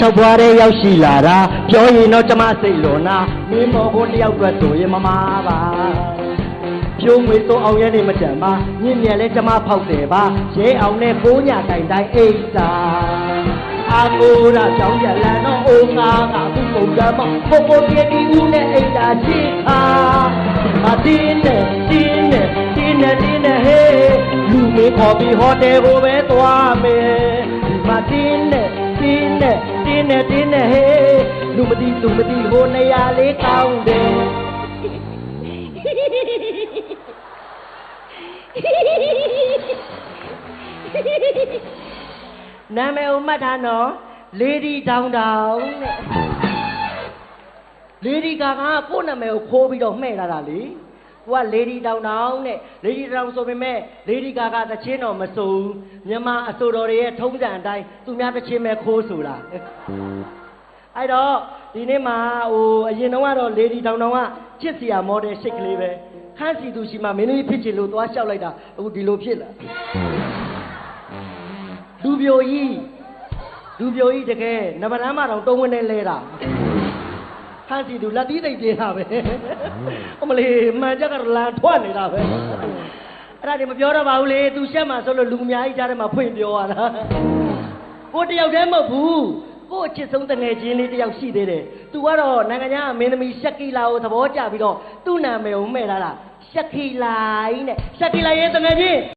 ချောက်ဘွားတဲ့ရောက်ရှိလာတာပြောရင်တော့ကျမစိတ်လွန်နာမင်းမော်ကိုတယောက်အတွက်ဆိုရင်မမားပါဖြိုးငွေသုံးအောင်ရဲနေမကြံပါမြင့်မြတ်လဲကျမဖောက်တယ်ပါရဲအောင်နဲ့ကိုးညတိုင်တိုင်အိတ်စာအာကိုရာကြောင့်ရလန်တော့အိုငါကသူ့ပုံစံမပုံပုံပြည့်ပြီးဦးနဲ့အိတ်တာချစ်ခါမတင်းနဲ့တင်းနဲ့တင်းနဲ့တင်းနဲ့ဟေးလူမေးခေါ်ပြီးဟိုတယ်ကိုပဲသွားမယ်ဒီမှာတင်းနဲ့ တင်းနဲ့တင်းနဲ့တင်းနဲ့ဟေးလူမသိလူမသိဟိုနေရာလေးကောင်းတယ်နာမည်ကိုမှတ်ထားနော်လေဒီတောင်တောင်တဲ့လေဒီကာကကိုယ့်နာမည်ကိုခိုးပြီးတော့မှဲ့လာတာလေ ကိုကလေဒီတောင်တောင်တဲ့လေဒီတောင်ဆိုပေမဲ့လေဒီကာကတချင်းတော်မဆိုဘူးမြန်မာအစိုးရတွေရဲ့ထုံးစံအတိုင်းသူများတချင်းပဲခိုးဆိုတာအဲ့တော့ဒီနေ့မှာဟိုအရင်တော့ကတော့လေဒီတောင်တောင်ကချစ်စရာမော်ဒယ်ရှိတ်ကလေးပဲခန်းစီသူရှိမှမင်းတို့ဖြစ်ချင်လို့သွားလျှောက်လိုက်တာအခုဒီလိုဖြစ်လာလူပြိုကြီးလူပြိုကြီးတကယ်နဗရမ်းမတော်တုံးဝင်နေလဲတာ ဟန်စီသူလက်သီးသိပ်ပြေးတာပဲအမလေးမှန်ကြကတော့လန်ထွက်နေတာပဲအဲ့ဒါတွေမပြောတော့ပါဘူးလေသူရှက်မှာဆိုလို့လူအများကြီးကြားထဲမှာဖွင့်ပြောရတာကိုတယောက်တည်းမဟုတ်ဘူးကိုအချစ်ဆုံးတငယ်ချင်းလေးတယောက်ရှိသေးတယ်သူကတော့နိုင်ငံခြားအမင်းသမီးရှက်ကီလာကိုသဘောကျပြီးတော့သူ့နာမည်ကိုမှဲ့ထားတာရှက်ကီလိုက်နဲ့ရှက်ကီလိုက်ရဲ့တငယ်ချင်း